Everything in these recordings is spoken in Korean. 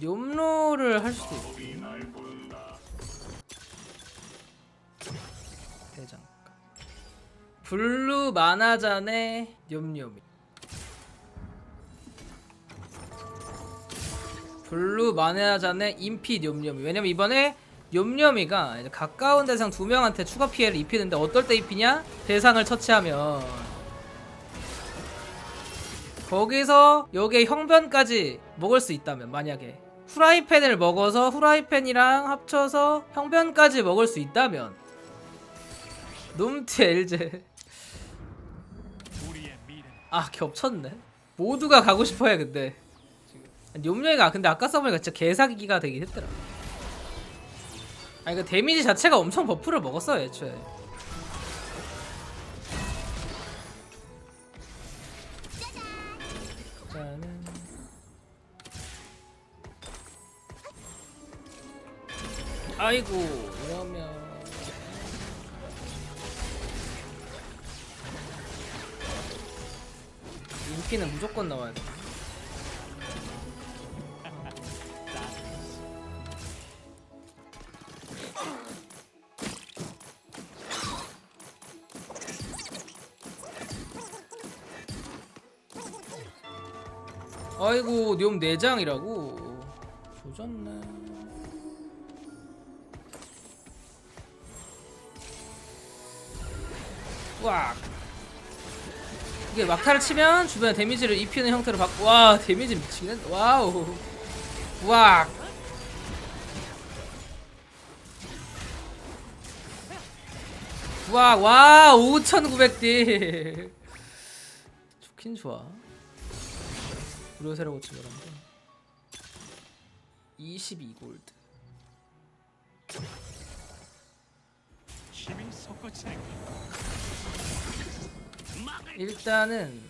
뇸로를 할 수도 있고. 대장간 블루 마나잔의 뇸뇸이 블루 마나잔의 인피 뇸뇸이 왜냐면 이번에 이제 가까운 대상 두 명한테 추가 피해를 입히는데 어떨 때 입히냐? 대상을 처치하면. 거기서 여기에 형변까지 먹을 수 있다면 만약에 후라이팬을 먹어서 후라이팬이랑 합쳐서 형변까지 먹을 수 있다면. 놈트 엘제. 아 겹쳤네. 모두가 가고 싶어해 근데. 뇸뇸이가 근데 아까 써보니까 진짜 개사기가 되긴 했더라. 아니 그 데미지 자체가 엄청 버프를 먹었어요 애초에 아이고 이러면 인피는 무조건 나와야 돼. 아이고 뇸 내장이라고 조졌네. 와 이게 막타를 치면 주변에 데미지를 입히는 형태로 바꿔 와 데미지 미치겠네 와우 와 와, 와, 5,900딜. 좋긴 좋아. 무료세라고 치더란데. 22골드. 일단은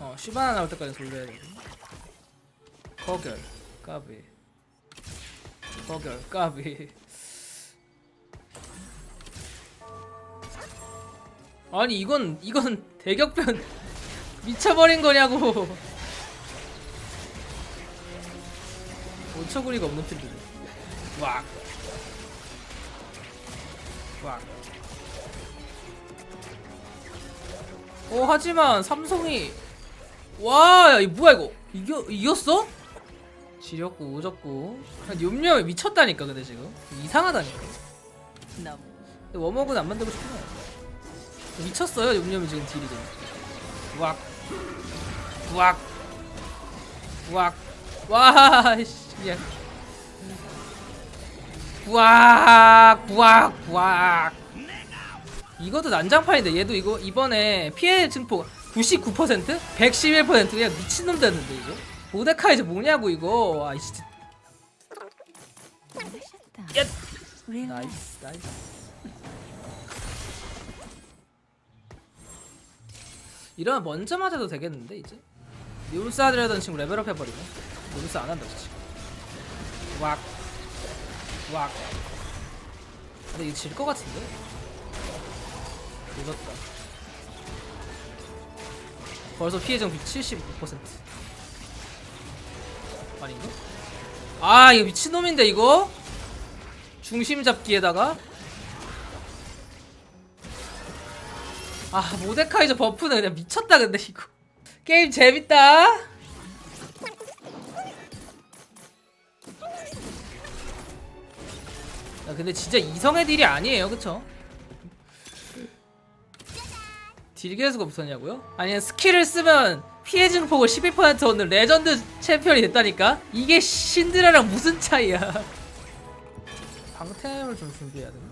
어 슈바나 나올 때까지 돌려야 돼. 거결 까비. 거결 까비. 아니 이건 이건 대격변 미쳐버린 거냐고 5초구리가 없는 필드네 와 와. 어 하지만 삼성이 와, 야, 이 뭐야 이거? 이겨 이겼어? 지렸고 오졌고. 뇸뇸이 미쳤다니까 근데 지금 이상하다니까. 근데 워머그는 안 만들고 싶구나. 미쳤어요 뇸뇸이 지금 딜이 지금. 왁, 왁, 왁, 와, 씨, 야. 부악 부악 부악. 이것도 난장판인데 얘도 이거 이번에 피해 증폭 99% 111% 그냥 미친놈 됐는데 이거? 모데카이저 뭐냐고 이거? 아 진짜. 야! 나이스 나이스. 이러면 먼저 맞아도 되겠는데 이제? 뉴스 하드려던 친구 레벨업 해버리네. 뉴스 안 한다 저 친구 왁 왁. 근데 이거 질 것 같은데? 늦었다 벌써 피해 정비 75% 아닌가? 아 이거 미친놈인데 이거? 중심 잡기에다가 아 모데카이저 버프는 그냥 미쳤다 근데 이거 게임 재밌다 근데 진짜 이성의 딜이 아니에요 그쵸? 딜 개수가 없었냐고요? 아니 스킬을 쓰면 피해 증폭을 11% 얻는 레전드 챔피언이 됐다니까? 이게 신드라랑 무슨 차이야 방템을 좀 준비해야 되나?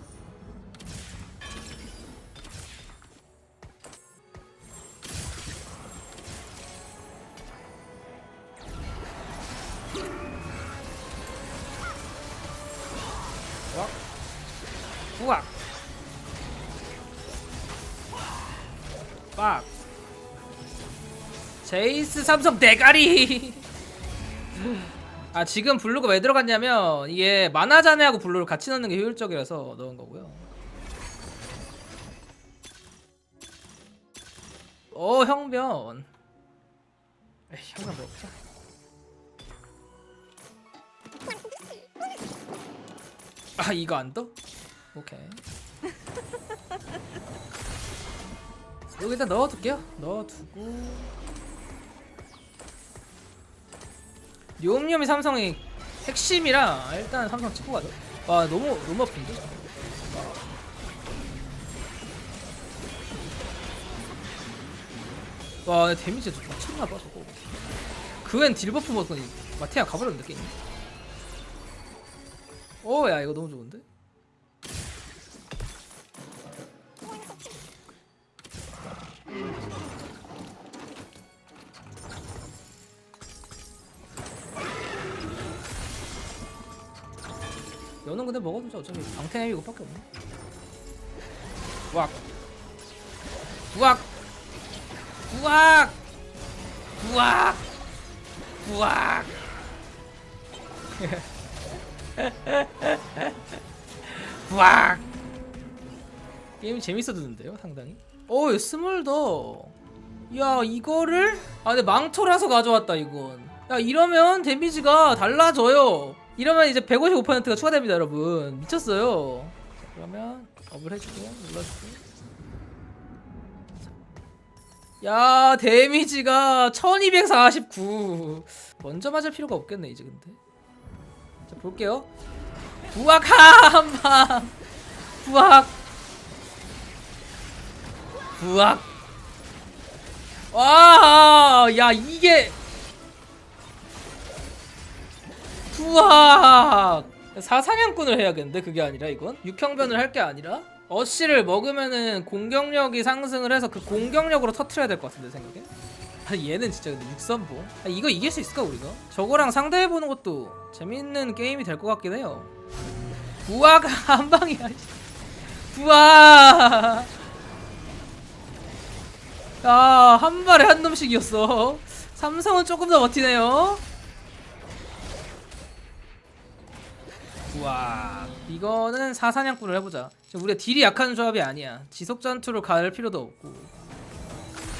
우악 빡. 제이스 삼성 대가리. 아 지금 블루가 왜 들어갔냐면 이게 만화자네하고 블루를 같이 넣는 게 효율적이라서 넣은 거고요. 어 형변. 에이 형변 먹자 아 이거 안 떠? 오케이. 여기다 넣어둘게요. 넣어두고. 뇸뇸이 삼성이 핵심이라 일단 삼성 찍고 가죠. 와 너무 너무 아픈데? 와 데미지 좀 미쳤나봐 저거. 그웬 딜버프 먹더니 마테야 가버렸는데 게임 오야 이거 너무 좋은데 연은 근데 먹어두자 어차피 방태nem 이거밖에 없네. 우악. 우악. 우악. 우악. 우악. 우악. 게임 재밌어지는데요 상당히? 오 스몰더. 야 이거를? 아 근데 망토라서 가져왔다 이건. 야 이러면 데미지가 달라져요 이러면 이제 155%가 추가됩니다 여러분. 미쳤어요. 자, 그러면 업을 해주고 눌러주고 야 데미지가 1249 먼저 맞을 필요가 없겠네 이제 근데. 자 볼게요. 부악 한방. 부악. 부악. 와야 이게 부악! 사사냥꾼을 해야겠는데 그게 아니라 이건? 육형변을 할 게 아니라? 어시를 먹으면은 공격력이 상승을 해서 그 공격력으로 터트려야 될 것 같은데 생각에? 아 얘는 진짜 근데 육선보 아, 이거 이길 수 있을까 우리가? 저거랑 상대해보는 것도 재밌는 게임이 될 것 같긴 해요. 부악! 한 방이야 부악! 야한 발에 한 놈씩이었어. 삼성은 조금 더 버티네요 와 이거는 사사냥꾼을 해보자. 우리가 딜이 약한 조합이 아니야. 지속 전투를 갈 필요도 없고.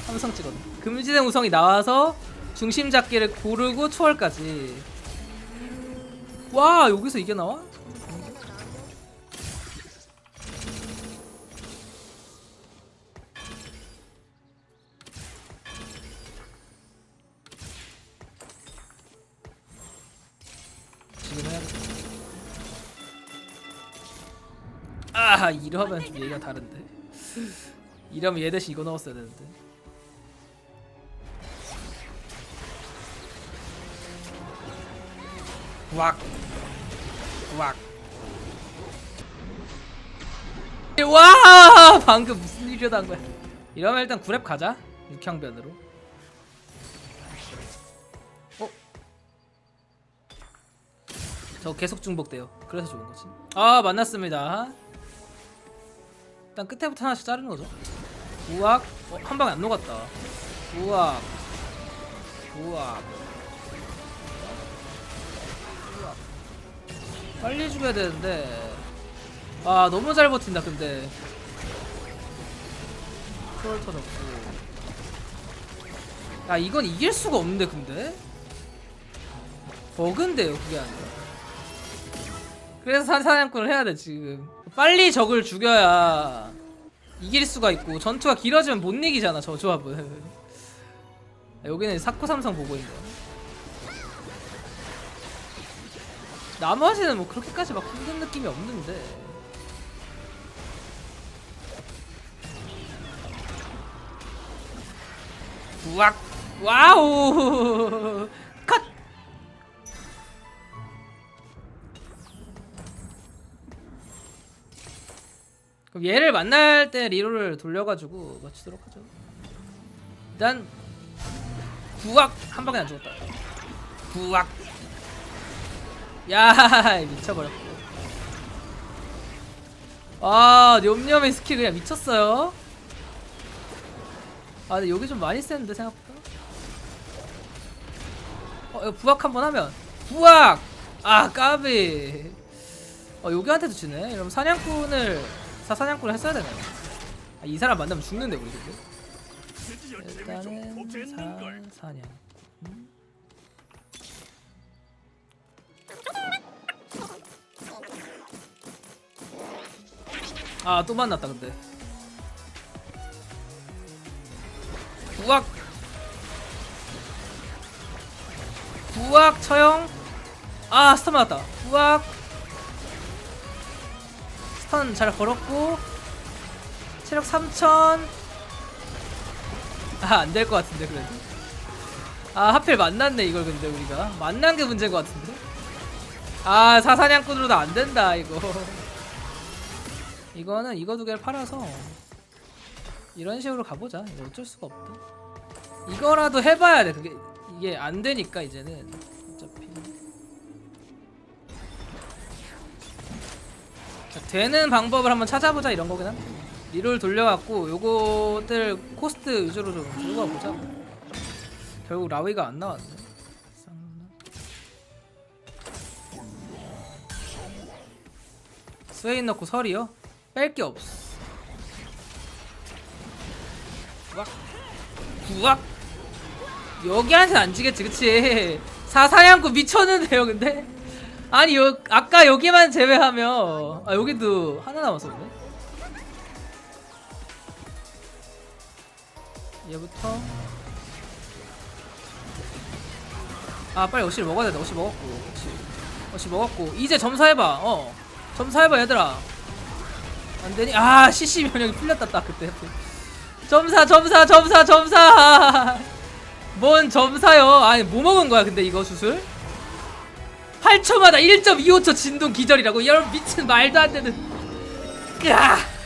삼성 찍거든 금지된 우성이 나와서 중심 잡기를 고르고 초월까지. 와 여기서 이게 나와? 아 이러면 좀 얘기가 다른데. 이러면 얘 대신 이거 넣었어야 되는데. 왁. 왁. 와! 방금 무슨 일이 일어난 거야. 이러면 일단 구랩 가자. 육향변으로. 어? 저 계속 중복돼요. 그래서 좋은 거지. 아 만났습니다 일단 끝에부터 하나씩 자르는 거죠. 우악. 어, 한 방에 안 녹았다. 우악. 우악. 우악 빨리 죽여야 되는데. 아 너무 잘 버틴다 근데. 초월 터졌고. 야 이건 이길 수가 없는데 근데? 버그인데요 그게 아니라. 그래서 사사냥꾼을 해야 돼 지금. 빨리 적을 죽여야 이길 수가 있고 전투가 길어지면 못 이기잖아 저 조합은. 여기는 사코 삼성 보고 있는 거야 나머지는 뭐 그렇게까지 막 힘든 느낌이 없는데. 우악! 와우 그럼 얘를 만날 때 리로를 돌려가지고 맞추도록 하죠. 일단 부악 한 방에 안 죽었다. 부악. 야 미쳐버렸고. 아 뇸뇸의 스킬 그냥 미쳤어요. 아 근데 여기 좀 많이 센데 생각보다. 어 이거 부악 한번 하면. 부악! 아 까비. 어 여기한테도 지네. 이러면 사냥꾼을 사사냥꾼을 했어야 되나요? 아, 이 사람 만나면 죽는데 우리 근데 일단은 사, 사냥. 음? 아또 만났다 근데. 우악! 우악 처형? 아 스턴 맞았다. 우악 스턴 잘 걸었고 체력 3000 아 안 될 것 같은데 그래도. 아 하필 만났네 이걸 근데 우리가. 만난 게 문제인 것 같은데? 아 사사냥꾼으로도 안 된다 이거. 이거는 이거 두 개를 팔아서 이런 식으로 가보자. 어쩔 수가 없다. 이거라도 해봐야 돼 그게. 이게 안 되니까 이제는 되는 방법을 한번 찾아보자 이런 거긴 한데 리롤 돌려갖고 요거들 코스트 위주로 좀 들고 가보자. 결국 라위가 안 나왔네. 스웨인 넣고 설이요? 뺄 게 없어. 구악 구악 여기 한테는 안 지겠지 그치? 사사냥꾼 미쳤는데요 근데 아니 요 아까 여기만 제외하면 아 여기도 하나 근데 얘부터. 아 빨리 어시 먹어야 된다. 어시 먹었고 어시. 어시 먹었고. 이제 점사해봐. 어. 점사해봐 얘들아. 안되니? 아 CC 면역이 풀렸다 딱 그때. 점사 점사 점사 점사. 뭔 점사요? 아니 뭐 먹은 거야 근데 이거 수술 8초마다 1.25초 진동 기절이라고. 여러분 미친 말도 안 되는. 으아